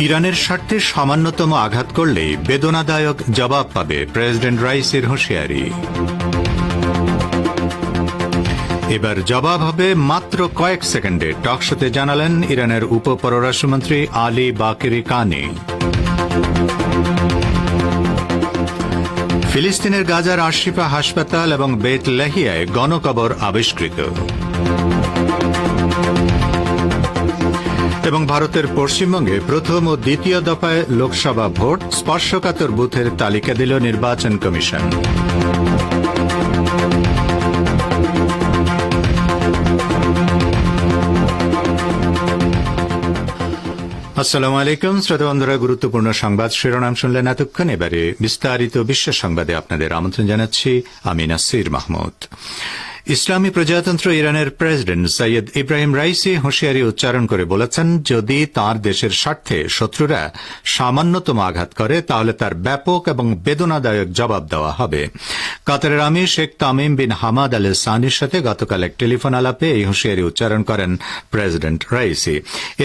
ইরানের স্বার্থে সামান্যতম আঘাত করলেই বেদনাদায়ক জবাব পাবে প্রেসিডেন্ট রাইসের হুঁশিয়ারি। এবার জবাব হবে মাত্র কয়েক সেকেন্ডে। টকশোতে জানালেন ইরানের উপ পররাষ্ট্রমন্ত্রী আলী বাকেরি কানি। ফিলিস্তিনের গাজার আশিফা হাসপাতাল এবং বেত লেহিয়ায় গণকবর আবিষ্কৃত। এবং ভারতের পশ্চিমবঙ্গে প্রথম ও দ্বিতীয় দফায় লোকসভা ভোট স্পর্শকাতর বুথের তালিকা দিল নির্বাচন কমিশন। আসসালামু আলাইকুম, শ্রোতা বন্ধুরা, গুরুত্বপূর্ণ সংবাদ শিরোনাম শুনলেন এতক্ষণ। এবারে বিস্তারিত বিশ্ব সংবাদে আপনাদের আমন্ত্রণ জানাচ্ছি আমি নাসির মাহমুদ। ইসলামী প্রজাতন্ত্র ইরানের প্রেসিডেন্ট সৈয়দ ইব্রাহিম রাইসি হুঁশিয়ারি উচ্চারণ করে বলেছেন, যদি তার দেশের স্বার্থে শত্রুরা সামান্যতম আঘাত করে, তাহলে তার ব্যাপক এবং বেদনাদায়ক জবাব দেওয়া হবে। কাতারের আমির Sheikh Tamim bin Hamad Al সানির সাথে গতকাল এক টেলিফোন আলাপে এই হুঁশিয়ারি উচ্চারণ করেন প্রেসিডেন্ট রাইসি।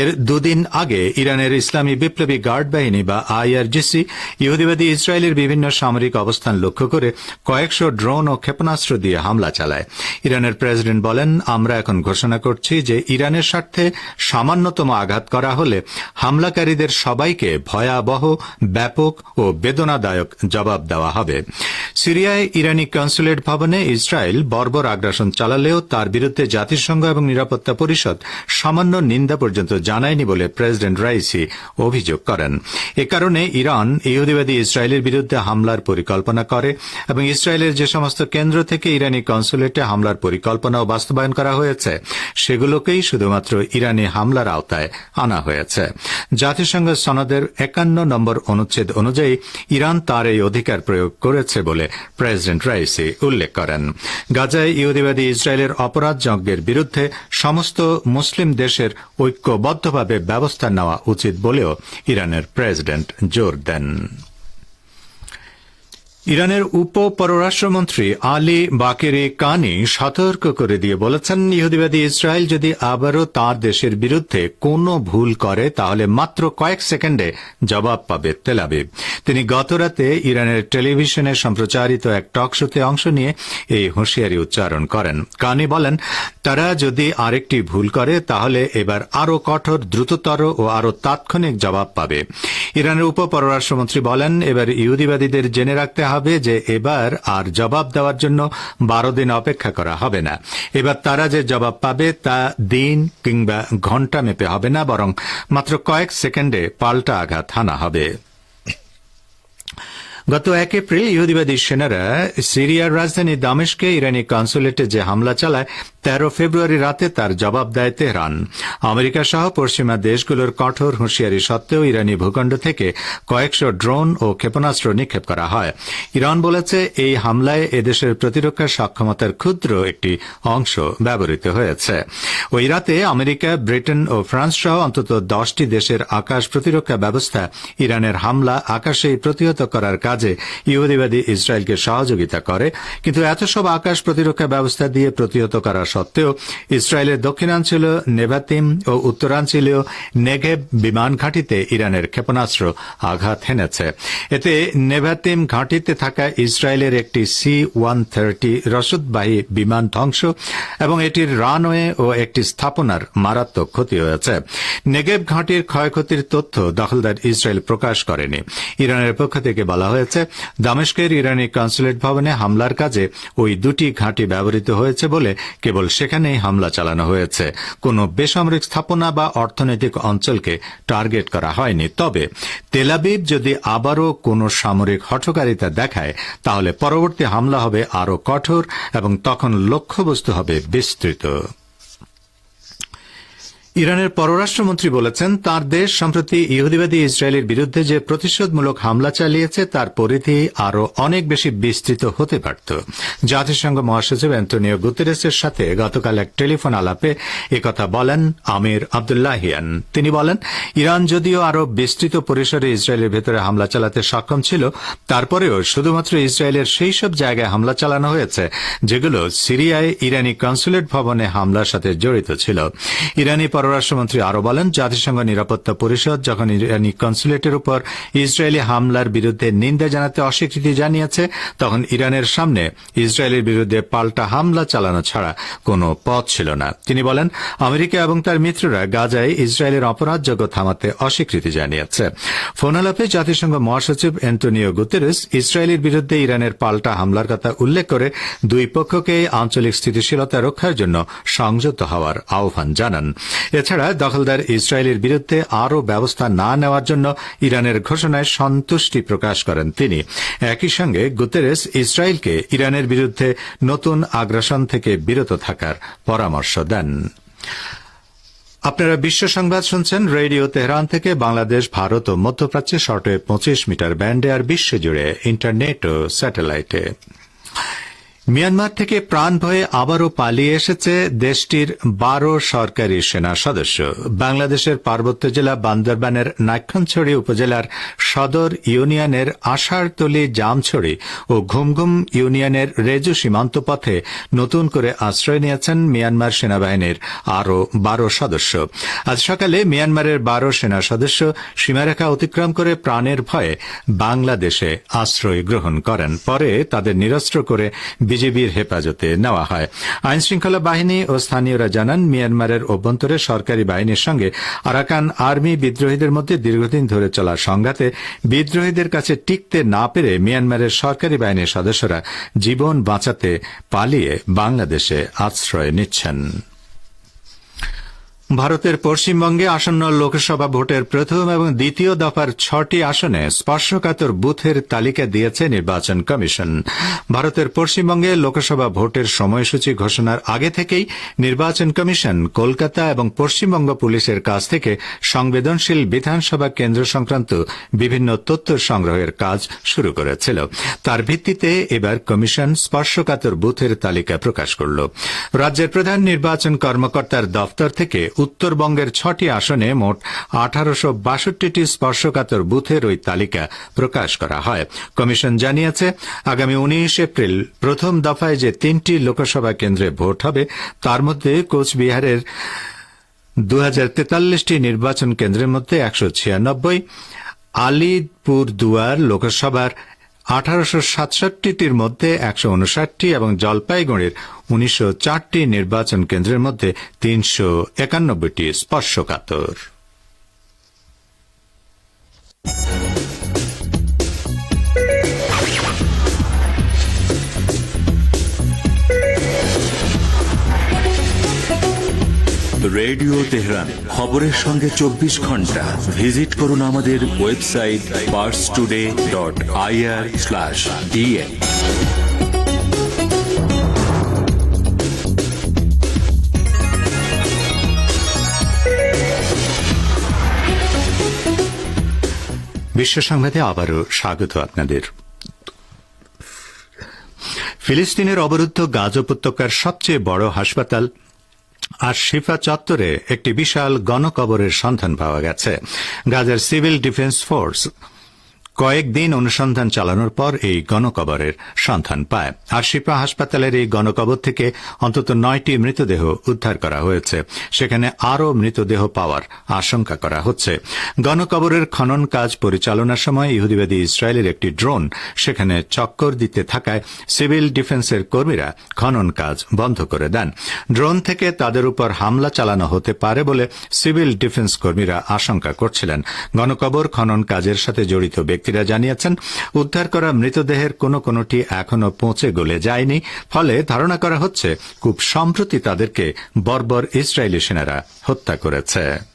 এর দুদিন আগে ইরানের ইসলামী বিপ্লবী গার্ড বাহিনী বা আইআরজিসি ইহুদিবাদী ইসরায়েলের বিভিন্ন সামরিক অবস্থান লক্ষ্য করে কয়েকশো ড্রোন ও ক্ষেপণাস্ত্র দিয়ে হামলা চালায়। ইরানের প্রেসিডেন্ট বলেন, আমরা এখন ঘোষণা করছি যে ইরানের স্বার্থে সামান্যতম আঘাত করা হলে হামলাকারীদের সবাইকে ভয়াবহ, ব্যাপক ও বেদনাদায়ক জবাব দেওয়া হবে। সিরিয়ায় ইরানি কনসুলেট ভবনে ইসরায়েল বর্বর আগ্রাসন চালালেও তার বিরুদ্ধে জাতিসংঘ এবং নিরাপত্তা পরিষদ সামান্য নিন্দা পর্যন্ত জানায়নি বলে প্রেসিডেন্ট রাইসি অভিযোগ করেন। এ কারণে ইরান ইহুদিবাদী ইসরায়েলের বিরুদ্ধে হামলার পরিকল্পনা করে এবং ইসরায়েলের যে সমস্ত কেন্দ্র থেকে ইরানি কনসুলেটে হামলার পরিকল্পনাও বাস্তবায়ন করা হয়েছে। সেগুলোকেই শুধুমাত্র ইরানি হামলার আওতায় আনা হয়েছে। জাতিসংঘ সনদের একান্ন নম্বর অনুচ্ছেদ অনুযায়ী ইরান তার এই অধিকার প্রয়োগ করেছে বলে প্রেসিডেন্ট রাইসি উল্লেখ করেন। গাজায় ইহুদিবাদী ইসরায়েলের অপরাধ যজ্ঞের বিরুদ্ধে সমস্ত মুসলিম দেশের ঐক্যবদ্ধভাবে ব্যবস্থা নেওয়া উচিত বলেও ইরানের প্রেসিডেন্ট জোর দেন। ইরানের উপ পররাষ্ট্রমন্ত্রী আলী বাকেরি কানি সতর্ক করে দিয়ে বলেছেন, ইহুদিবাদী ইসরায়েল যদি আবারও তার দেশের বিরুদ্ধে কোনো ভুল করে, তাহলে মাত্র কয়েক সেকেন্ডে জবাব পাবে তেলাবিব তিনি গতরাতে ইরানের টেলিভিশনে সম্প্রচারিত এক টক শোতে অংশ নিয়ে এই হুঁশিয়ারি উচ্চারণ করেন। কানি বলেন, তারা যদি আরেকটি ভুল করে, তাহলে এবার আরও কঠোর, দ্রুততর ও আরও তাৎক্ষণিক জবাব পাবে। ইরানের উপ পররাষ্ট্রমন্ত্রী বলেন, এবার ইহুদিবাদীদের জেনে রাখতে হবে যে এবার আর জবাব দেওয়ার জন্য বারো দিন অপেক্ষা করা হবে না। এবার তারা যে জবাব পাবে তা দিন কিংবা ঘণ্টা মেপে হবে না, বরং মাত্র কয়েক সেকেন্ডে পাল্টা আঘাত হানা হবে। গত এক এপ্রিল ইহুদিবাদী সেনারা সিরিয়ার রাজধানী দামেশকে ইরানি কনসুলেটে যে হামলা চালায় তেরো ফেব্রুয়ারি রাতে তার জবাব দেয় তেহরান আমেরিকা সহ পশ্চিমা দেশগুলোর কঠোর হুঁশিয়ারি সত্ত্বেও ইরানি ভূখণ্ড থেকে কয়েকশো ড্রোন ও ক্ষেপণাস্ত্র নিক্ষেপ করা হয়। ইরান বলেছে, এই হামলায় এদেশের প্রতিরক্ষা সক্ষমতার ক্ষুদ্র একটি অংশ ব্যবহৃত হয়েছে। ওই রাতে আমেরিকা, ব্রিটেন ও ফ্রান্স সহ অন্তত দশটি দেশের আকাশ প্রতিরক্ষা ব্যবস্থা ইরানের হামলা আকাশেই প্রতিহত করার কাজে ইহুদিবাদী ইসরায়েলকে সহযোগিতা করে। কিন্তু এত সব আকাশ প্রতিরক্ষা ব্যবস্থা দিয়ে প্রতিহত করা সত্ত্বেও ইসরায়েলের দক্ষিণাঞ্চল নেভাতিম ও উত্তরাঞ্চলীয় নেগেব বিমান ঘাঁটিতে ইরানের ক্ষেপণাস্ত্র আঘাত হেনেছে। এতে নেভাতিম ঘাঁটিতে থাকা ইসরায়েলের একটি সি ওয়ান থার্টি রসদবাহী বিমান ধ্বংস এবং এটির রানওয়ে ও একটি স্থাপনার মারাত্মক ক্ষতি হয়েছে। নেগেব ঘাঁটির ক্ষয়ক্ষতির তথ্য দখলদার ইসরায়েল প্রকাশ করেনি। ইরানের পক্ষ থেকে বলা হয়েছে, দামেস্কের ইরানি কনসুলেট ভবনে হামলার কাজে ওই দুটি ঘাঁটি ব্যবহৃত হয়েছে বলে কেবল সেখানেই হামলা চালানো হয়েছে। কোনো বেসামরিক স্থাপনা বা অর্থনৈতিক অঞ্চলকে টার্গেট করা হয়নি। তবে তেলাবিব যদি আবারও কোনো সামরিক হঠকারিতা দেখায়, তাহলে পরবর্তী হামলা হবে আরও কঠোর এবং তখন লক্ষ্যবস্তু হবে বিস্তৃত। ইরানের পররাষ্ট্রমন্ত্রী বলেছেন, তার দেশ সম্প্রতি ইহুদিবাদী ইসরায়েলের বিরুদ্ধে যে প্রতিশোধমূলক হামলা চালিয়েছে, তার পরিধি আরও অনেক বেশি বিস্তৃত হতে পারত। জাতিসংঘ মহাসচিব অ্যান্টনিও গুতেরেসের সাথে গতকাল এক টেলিফোন আলাপে একথা বলেন আমির আবদুল্লাহিয়ান। তিনি বলেন, ইরান যদিও আরও বিস্তৃত পরিসরে ইসরায়েলের ভেতরে হামলা চালাতে সক্ষম ছিল, তারপরেও শুধুমাত্র ইসরায়েলের সেই সব জায়গায় হামলা চালানো হয়েছে, যেগুলো সিরিয়ায় ইরানি কনসুলেট ভবনে হামলার সাথে জড়িত ছিল। ইরানি পররাষ্ট্রমন্ত্রী আরও বলেন, জাতিসংঘ নিরাপত্তা পরিষদ যখন ইরানি কনসুলেটের উপর ইসরায়েলি হামলার বিরুদ্ধে নিন্দা জানাতে অস্বীকৃতি জানিয়েছে, তখন ইরানের সামনে ইসরায়েলের বিরুদ্ধে পাল্টা হামলা চালানো ছাড়া কোনো পথ ছিল না। তিনি বলেন, আমেরিকা এবং তার মিত্ররা গাজায় ইসরায়েলের অপরাধযোগ্য থামাতে অস্বীকৃতি জানিয়েছে। ফোনালাপে জাতিসংঘ মহাসচিব অ্যান্টনিও গুতেরেস ইসরায়েলের বিরুদ্ধে ইরানের পাল্টা হামলার কথা উল্লেখ করে দুই পক্ষকে আঞ্চলিক স্থিতিশীলতা রক্ষার জন্য সংযত হওয়ার আহ্বান জানান। এছাড়া দখলদার ইসরায়েলের বিরুদ্ধে আরও ব্যবস্থা না নেওয়ার জন্য ইরানের ঘোষণায় সন্তুষ্টি প্রকাশ করেন তিনি। একই সঙ্গে গুতেরেস ইসরায়েলকে ইরানের বিরুদ্ধে নতুন আগ্রাসন থেকে বিরত থাকার পরামর্শ দেন। আপনারা বিশ্ব সংবাদ শুনছেন রেডিও তেহরান থেকে বাংলাদেশ, ভারত ও মধ্যপ্রাচ্যে শর্টে পঁচিশ মিটার ব্যান্ডে আর বিশ্বজুড়ে ইন্টারনেট ও স্যাটেলাইটে। মিয়ানমার থেকে প্রাণ ভয়ে আবারও পালিয়ে এসেছে দেশটির বারো সরকারি সেনা সদস্য। বাংলাদেশের পার্বত্য জেলা বান্দরবানের নাক্ষণছড়ি উপজেলার সদর ইউনিয়নের আষাঢ়তলি জামছড়ি ও ঘুমঘুম ইউনিয়নের রেজু সীমান্ত পথে নতুন করে আশ্রয় নিয়েছেন মিয়ানমার সেনাবাহিনীর আরও বারো সদস্য। আজ সকালে মিয়ানমারের বারো সেনা সদস্য সীমারেখা অতিক্রম করে প্রাণের ভয়ে বাংলাদেশে আশ্রয় গ্রহণ করেন। পরে তাদের নিরস্ত্র করে বিজেপির হেফাজতে নেওয়া হয়। আইন শৃঙ্খলা বাহিনী ও স্থানীয়রা জানান, মিয়ানমারের অভ্যন্তরে সরকারি বাহিনীর সঙ্গে আরাকান আর্মি বিদ্রোহীদের মধ্যে দীর্ঘদিন ধরে চলা সংঘাতে বিদ্রোহীদের কাছে টিকতে না পেরে মিয়ানমারের সরকারি বাহিনীর সদস্যরা জীবন বাঁচাতে পালিয়ে বাংলাদেশে আশ্রয় নিচ্ছেন। ভারতের পশ্চিমবঙ্গে আসন্ন লোকসভা ভোটের প্রথম এবং দ্বিতীয় দফার ছটি আসনে স্পর্শকাতর বুথের তালিকা দিয়েছে নির্বাচন কমিশন। ভারতের পশ্চিমবঙ্গে লোকসভা ভোটের সময়সূচি ঘোষণার আগে থেকেই নির্বাচন কমিশন কলকাতা এবং পশ্চিমবঙ্গ পুলিশের কাছ থেকে সংবেদনশীল বিধানসভা কেন্দ্র সংক্রান্ত বিভিন্ন তথ্য সংগ্রহের কাজ শুরু করেছিল। তার ভিত্তিতে এবার কমিশন স্পর্শকাতর বুথের তালিকা প্রকাশ করল। রাজ্যের প্রধান নির্বাচন কর্মকর্তার দফতর থেকে উত্তরবঙ্গের ছটি আসনে মোট আঠারোশো বাষট্টিটি স্পর্শকাতর বুথের ওই তালিকা প্রকাশ করা হয়। কমিশন জানিয়েছে, আগামী উনিশ এপ্রিল প্রথম দফায় যে তিনটি লোকসভা কেন্দ্রে ভোট হবে, তার মধ্যে কোচবিহারের দু হাজার তেতাল্লিশটি নির্বাচন কেন্দ্রের মধ্যে একশো ছিয়ানব্বই আলিপুর দুয়ার লোকসভার আঠারোশো সাতষট্টিটির মধ্যে একশো উনষাটটি এবং জলপাইগুড়ির উনিশশো চারটি নির্বাচন কেন্দ্রের মধ্যে তিনশো একানব্বইটি স্পর্শকাতর। রেডিও তেহরান, খবরের সঙ্গে চব্বিশ ঘণ্টা। ভিজিট করুন আমাদের website Pars today dot IR slash বিশ্ব সংবাদে আবারও স্বাগত আপনাদের। ফিলিস্তিনের অবরুদ্ধ গাজ উপত্যকার সবচেয়ে বড় হাসপাতাল আর শিফা চত্বরে একটি বিশাল গণকবরের সন্ধান পাওয়া গেছে। গাজার সিভিল ডিফেন্স ফোর্স কয়েকদিন অনুসন্ধান চালানোর পর এই গণকবরের সন্ধান পায়। আর শিপা হাসপাতালের এই গণকবর থেকে অন্তত নয়টি মৃতদেহ উদ্ধার করা হয়েছে। সেখানে আরও মৃতদেহ পাওয়ার আশঙ্কা করা হচ্ছে। গণকবরের খনন কাজ পরিচালনার সময় ইহুদিবাদী ইসরায়েলের একটি ড্রোন সেখানে চক্কর দিতে থাকায় সিভিল ডিফেন্সের কর্মীরা খনন কাজ বন্ধ করে দেন। ড্রোন থেকে তাদের উপর হামলা চালানো হতে পারে বলে সিভিল ডিফেন্স কর্মীরা আশঙ্কা করছিলেন। গণকবর খনন কাজের সাথে জড়িত ব্যক্তিরা জানিয়েছেন, উদ্ধার করা মৃতদেহের কোনো কোনোটি এখনও পৌঁছে গলে যায়নি। ফলে ধারণা করা হচ্ছে, খুব সম্প্রতি তাদেরকে বর্বর ইসরায়েলি সেনারা হত্যা করেছে।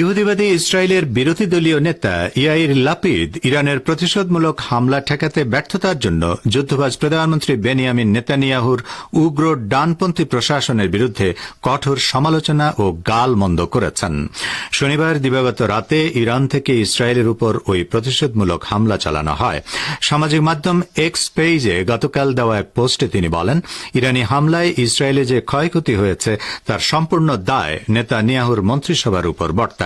ইহুদিবাদী ইসরায়েলের বিরোধী দলীয় নেতা ইয়াইর লাপিদ ইরানের প্রতিশোধমূলক হামলা ঠেকাতে ব্যর্থতার জন্য যুদ্ধবাজ প্রধানমন্ত্রী বেনিয়ামিন নেতানিয়াহুর উগ্র ডানপন্থী প্রশাসনের বিরুদ্ধে কঠোর সমালোচনা ও গাল মন্দ করেছেন। শনিবার দিবাগত রাতে ইরান থেকে ইসরায়েলের উপর ওই প্রতিশোধমূলক হামলা চালানো হয়। সামাজিক মাধ্যম এক্স পেইজে গতকাল দেওয়া এক পোস্টে তিনি বলেন, ইরানি হামলায় ইসরায়েলে যে ক্ষয়ক্ষতি হয়েছে তার সম্পূর্ণ দায় নেতানিয়াহুর মন্ত্রিসভার উপর বর্তায়।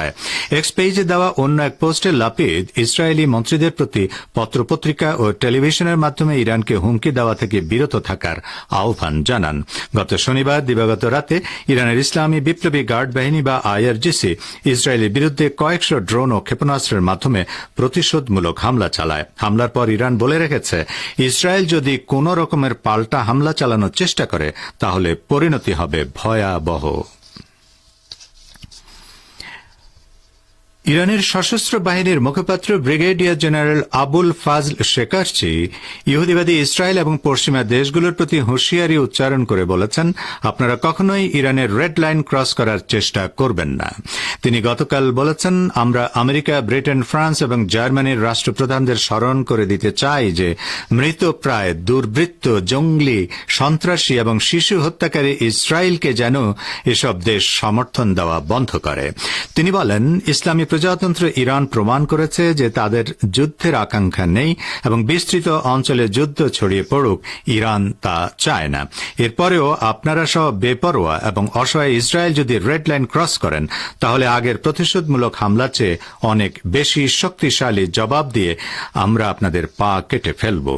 এক্স পেজে দেওয়া অন্য এক পোস্টে লাপিদ, ইসরায়েলি মন্ত্রীদের প্রতি পত্রপত্রিকা ও টেলিভিশনের মাধ্যমে ইরানকে হুমকি দেওয়া থেকে বিরত থাকার আহ্বান জানান। গত শনিবার দিবাগত রাতে ইরানের ইসলামী বিপ্লবী গার্ড বাহিনী বা আইআরজিসি ইসরায়েলের বিরুদ্ধে কয়েকশো ড্রোন ও ক্ষেপণাস্ত্রের মাধ্যমে প্রতিশোধমূলক হামলা চালায়। হামলার পর ইরান বলে রেখেছে, ইসরায়েল যদি কোন রকমের পাল্টা হামলা চালানোর চেষ্টা করে, তাহলে পরিণতি হবে ভয়াবহ। ইরানের সশস্ত্র বাহিনীর মুখপাত্র brigadier general Abul Fazl Shekarchi ইহুদিবাদী ইসরায়েল এবং পশ্চিমা দেশগুলোর প্রতি হুঁশিয়ারি উচ্চারণ করে বলেছেন, আপনারা কখনোই ইরানের রেড লাইন ক্রস করার চেষ্টা করবেন না। তিনি গতকাল বলেছেন, আমরা আমেরিকা, ব্রিটেন, ফ্রান্স এবং জার্মানির রাষ্ট্রপ্রধানদের স্মরণ করে দিতে চাই যে মৃত প্রায় দুর্বৃত্ত, জঙ্গলি, সন্ত্রাসী এবং শিশু হত্যাকারী ইসরায়েলকে যেন এসব দেশ সমর্থন দেওয়া বন্ধ করে। তিনি বলেন, ইসলামী প্রজাতন্ত্র ইরান প্রমাণ করেছে যে তাদের যুদ্ধের আকাঙ্ক্ষা নেই এবং বিস্তৃত অঞ্চলে যুদ্ধ ছড়িয়ে পড়ুক, ইরান তা চায় না। এরপরেও আপনারা সহ বেপরোয়া এবং অসহায় ইসরায়েল যদি রেড লাইন ক্রস করেন, তাহলে আগের প্রতিশোধমূলক হামলা চেয়ে অনেক বেশি শক্তিশালী জবাব দিয়ে আমরা আপনাদের পা কেটে ফেলব।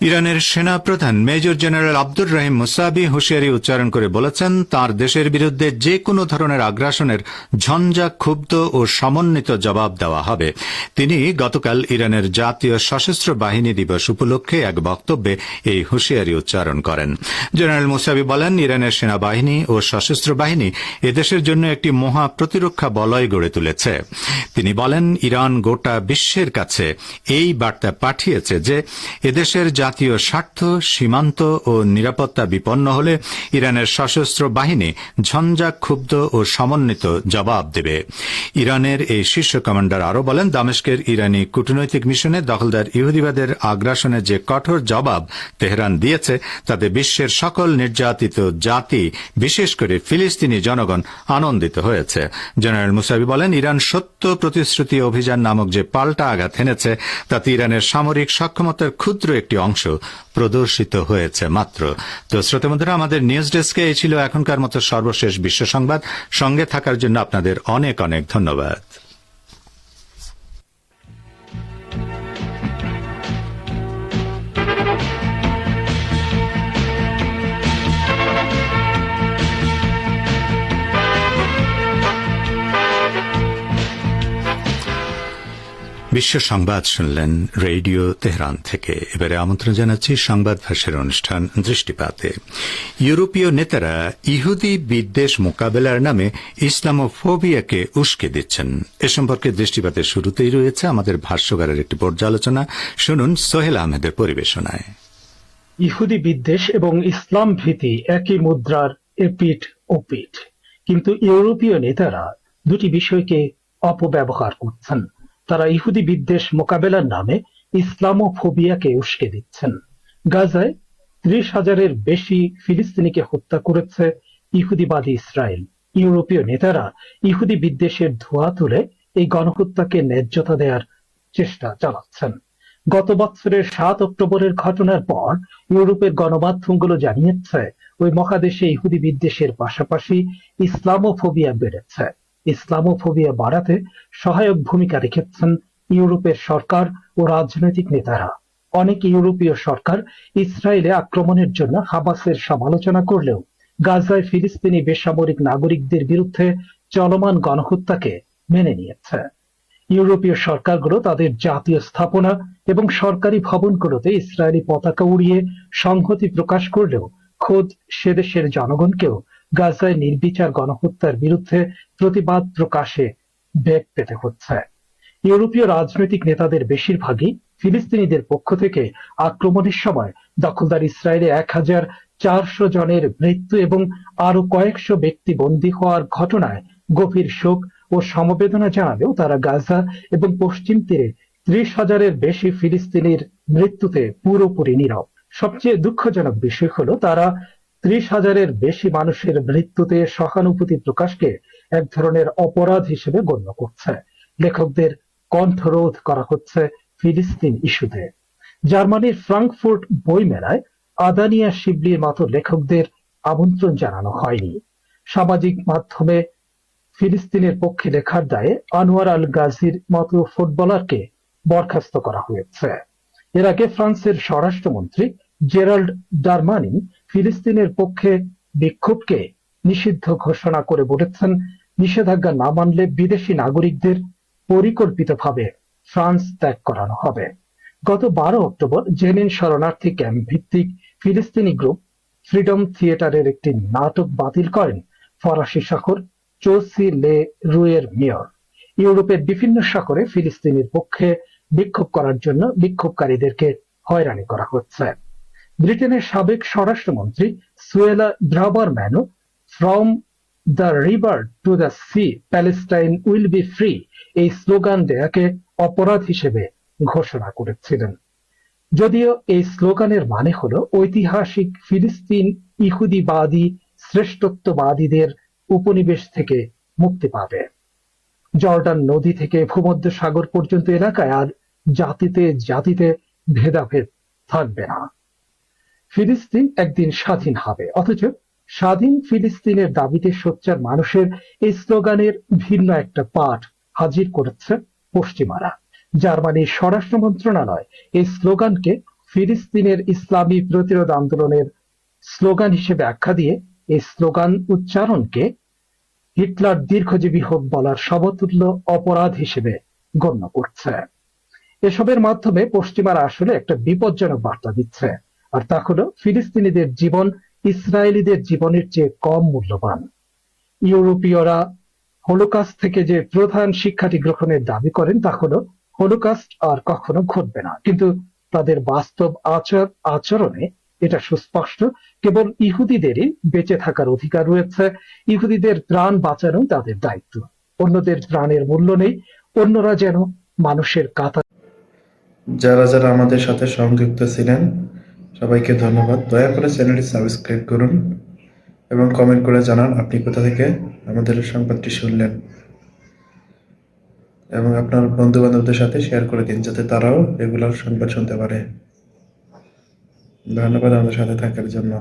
ইরানের সেনা প্রধান major general Abdur Rahim Mousavi হুঁশিয়ারি উচ্চারণ করে বলেছেন, তার দেশের বিরুদ্ধে যে কোনো ধরনের আগ্রাসনের ঝঞ্ঝা, ক্ষুব্ধ ও সমন্বিত জবাব দেওয়া হবে। তিনি গতকাল ইরানের জাতীয় সশস্ত্র বাহিনী দিবস উপলক্ষে এক বক্তব্যে এই হুঁশিয়ারি উচ্চারণ করেন। জেনারেল মুসাবি বলেন, ইরানের সেনাবাহিনী ও সশস্ত্র বাহিনী এদেশের জন্য একটি মহা প্রতিরক্ষা বলয় গড়ে তুলেছে। তিনি বলেন, ইরান গোটা বিশ্বের কাছে এই বার্তা পাঠিয়েছে যে, এদেশের স্বার্থ, সীমান্ত ও নিরাপত্তা বিপন্ন হলে ইরানের সশস্ত্র বাহিনী ঝঞ্ঝা ক্ষুব্ধ ও সমন্বিত জবাব দেবে। ইরানের এই শীর্ষ কমান্ডার আরও বলেন, দামেস্কের ইরানি কূটনৈতিক মিশনে দখলদার ইহুদিবাদের আগ্রাসনের যে কঠোর জবাব তেহরান দিয়েছে, তাতে বিশ্বের সকল নির্যাতিত জাতি, বিশেষ করে ফিলিস্তিনি জনগণ, আনন্দিত হয়েছে। জেনারেল মুসাবি বলেন, ইরান সত্য প্রতিশ্রুতি অভিযান নামক যে পাল্টা আঘাত এনেছে, তাতে ইরানের সামরিক সক্ষমতার ক্ষুদ্র একটি অংশ প্রদর্শিত হয়েছে মাত্র। তো শ্রোতা বন্ধুরা, আমাদের নিউজ ডেস্কে এই ছিল এখনকার মতো সর্বশেষ বিশ্ব সংবাদ। সঙ্গে থাকার জন্য আপনাদের অনেক অনেক ধন্যবাদ। বিশ্ব সংবাদ শুনলেন রেডিও তেহরান থেকে। এবারে আমন্ত্রণ জানাচ্ছি সংবাদ ভাষার অনুষ্ঠান দৃষ্টিপাতে। ইউরোপীয় নেতারা ইহুদি বিদ্বেষ মোকাবেলার নামে ইসলামোফোবিয়াকে উস্কে দিচ্ছেন। এ সম্পর্কে দৃষ্টিপাতের শুরুতেই রয়েছে আমাদের ভাষ্যকারের একটি পর্যালোচনা। শুনুন সোহেল আহমেদের পরিবেশনায়। ইহুদি বিদ্বেষ এবং ইসলাম ভীতি একই মুদ্রার এপিঠ ও পিঠ কিন্তু ইউরোপীয় নেতারা দুটি বিষয়কে অপব্যবহার করছেন। তারা ইহুদি বিদ্বেষ মোকাবেলার নামে ইসলামোফোবিয়াকে উস্কে দিচ্ছেন। গাজায় ত্রিশ হাজারের বেশি ফিলিস্তিনিকে হত্যা করেছে ইহুদিবাদী ইসরায়েল। ইউরোপীয় নেতারা ইহুদি বিদ্বেষের ধোয়া তুলে এই গণহত্যাকে ন্যায্যতা দেওয়ার চেষ্টা চালাচ্ছেন। গত বছরের সাত অক্টোবরের ঘটনার পর ইউরোপের গণমাধ্যমগুলো জানিয়েছে, ওই মহাদেশে ইহুদি বিদ্বেষের পাশাপাশি ইসলামোফোবিয়া বেড়েছে। ইসলামোফোবিয়া বাড়াতে সহায়ক ভূমিকা রেখেছেন ইউরোপের সরকার ও রাজনৈতিক নেতারা। অনেক ইউরোপীয় সরকার ইসরায়েলে আক্রমণের জন্য হামাসের সমালোচনা করলেও গাজায় ফিলিস্তিনি বেসামরিক নাগরিকদের বিরুদ্ধে চলমান গণহত্যাকে মেনে নিয়েছে। ইউরোপীয় সরকারগুলো তাদের জাতীয় স্থাপনা এবং সরকারি ভবনগুলোতে ইসরায়েলি পতাকা উড়িয়ে সংহতি প্রকাশ করলেও খোদ সে দেশের জনগণকেও গাজায় নির্বিচার গণহত্যার বিরুদ্ধে প্রতিবাদ প্রকাশে বেগ পেতে হচ্ছে। ইউরোপীয় রাজনৈতিক নেতাদের বেশিরভাগই ফিলিস্তিনিদের পক্ষ থেকে আক্রমণের সময় দখলদার ইসরায়েলে এক হাজার চারশো জনের মৃত্যু এবং আরও কয়েকশো ব্যক্তি বন্দী হওয়ার ঘটনায় গভীর শোক ও সমবেদনা জানালেও তারা গাজা এবং পশ্চিম তীরে ত্রিশ হাজারের বেশি ফিলিস্তিনির মৃত্যুতে পুরোপুরি নীরব। সবচেয়ে দুঃখজনক বিষয় হলো তারা ত্রিশ হাজারের বেশি মানুষের মৃত্যুতে সহানুভূতি প্রকাশকে এক ধরনের অপরাধ হিসেবে গণ্য করছে। লেখকদের কণ্ঠরোধ করা হচ্ছে ফিলিস্তিন ইস্যুতে। জার্মানির ফ্রাঙ্কফুর্ট বইমেলায় আদানিয়া শিবলির মতো লেখকদের আমন্ত্রণ জানানো হয়নি। সামাজিক মাধ্যমে ফিলিস্তিনের পক্ষে লেখার দায়ে আনোয়ার আল গাজীর মতো ফুটবলারকে বরখাস্ত করা হয়েছে। এর আগে ফ্রান্সের স্বরাষ্ট্রমন্ত্রী জেরাল্ড ডারমানি ফিলিস্তিনের পক্ষে বিক্ষোভকে নিষিদ্ধ ঘোষণা করে বলেছেন, নিষেধাজ্ঞা না মানলে বিদেশি নাগরিকদের পরিকল্পিতভাবে ফ্রান্স ত্যাগ করানো হবে। গত বারো অক্টোবর জেনিন শরণার্থী ক্যাম্প ভিত্তিক ফিলিস্তিনি গ্রুপ ফ্রিডম থিয়েটারের একটি নাটক বাতিল করেন ফরাসি শহর চৌসি লে রুয়ের মেয়র। ইউরোপের বিভিন্ন শহরে ফিলিস্তিনের পক্ষে বিক্ষোভ করার জন্য বিক্ষোভকারীদেরকে হয়রানি করা হচ্ছে। ব্রিটেনের সাবেক স্বরাষ্ট্রমন্ত্রী Suella ব্রাবারম্যানও from the river to the sea Palestine will be free এই স্লোগান দেয়াকে অপরাধ হিসেবে ঘোষণা করেছিলেন। যদিও এই স্লোগানের মানে হল ঐতিহাসিক ফিলিস্তিন ইহুদিবাদী, শ্রেষ্ঠত্ববাদীদের উপনিবেশ থেকে মুক্তি পাবে। জর্ডান নদী থেকে ভূমধ্য সাগর পর্যন্ত এলাকায় আর জাতিতে জাতিতে ভেদাভেদ থাকবে না। ফিলিস্তিন একদিন স্বাধীন হবে। অথচ স্বাধীন ফিলিস্তিনের দাবিতে সোচ্চার মানুষের এই স্লোগানের ভিন্ন একটা পাঠ হাজির করেছে পশ্চিমারা। জার্মানির স্বরাষ্ট্র মন্ত্রণালয় এই স্লোগানকে ফিলিস্তিনের ইসলামী প্রতিরোধ আন্দোলনের স্লোগান হিসেবে আখ্যা দিয়ে এই স্লোগান উচ্চারণকে হিটলার দীর্ঘজীবী হোক বলার সমতুল্য অপরাধ হিসেবে গণ্য করছে। এসবের মাধ্যমে পশ্চিমারা আসলে একটা বিপজ্জনক বার্তা দিচ্ছে। আর তা হলো, ফিলিস্তিনিদের জীবন ইসরায়েলিদের জীবনের চেয়ে কম মূল্যবান। ইউরোপীয়রা হোলোকাস্ট থেকে যে প্রধান শিক্ষাটি গ্রহণের দাবি করেন, তা হলো, হোলোকাস্ট আর কখনো ঘটবে না। কিন্তু তাদের বাস্তব আচার, আচরণে এটা সুস্পষ্ট। কেবল ইহুদিদেরই বেঁচে থাকার অধিকার রয়েছে। ইহুদিদের প্রাণ বাঁচানো তাদের দায়িত্ব। অন্যদের প্রাণের মূল্য নেই। অন্যরা যেন মানুষের কাতা যারা যারা আমাদের সাথে সংযুক্ত ছিলেন সবাইকে ধন্যবাদ। দয়া করে চ্যানেলটি সাবস্ক্রাইব করুন এবং কমেন্ট করে জানান আপনি কোথা থেকে আমাদের সংবাদটি শুনলেন। এবং আপনার বন্ধু বান্ধবদের সাথে শেয়ার করে দিন যাতে তারাও রেগুলার সংবাদ শুনতে পারে। ধন্যবাদ আমাদের সাথে থাকার জন্য।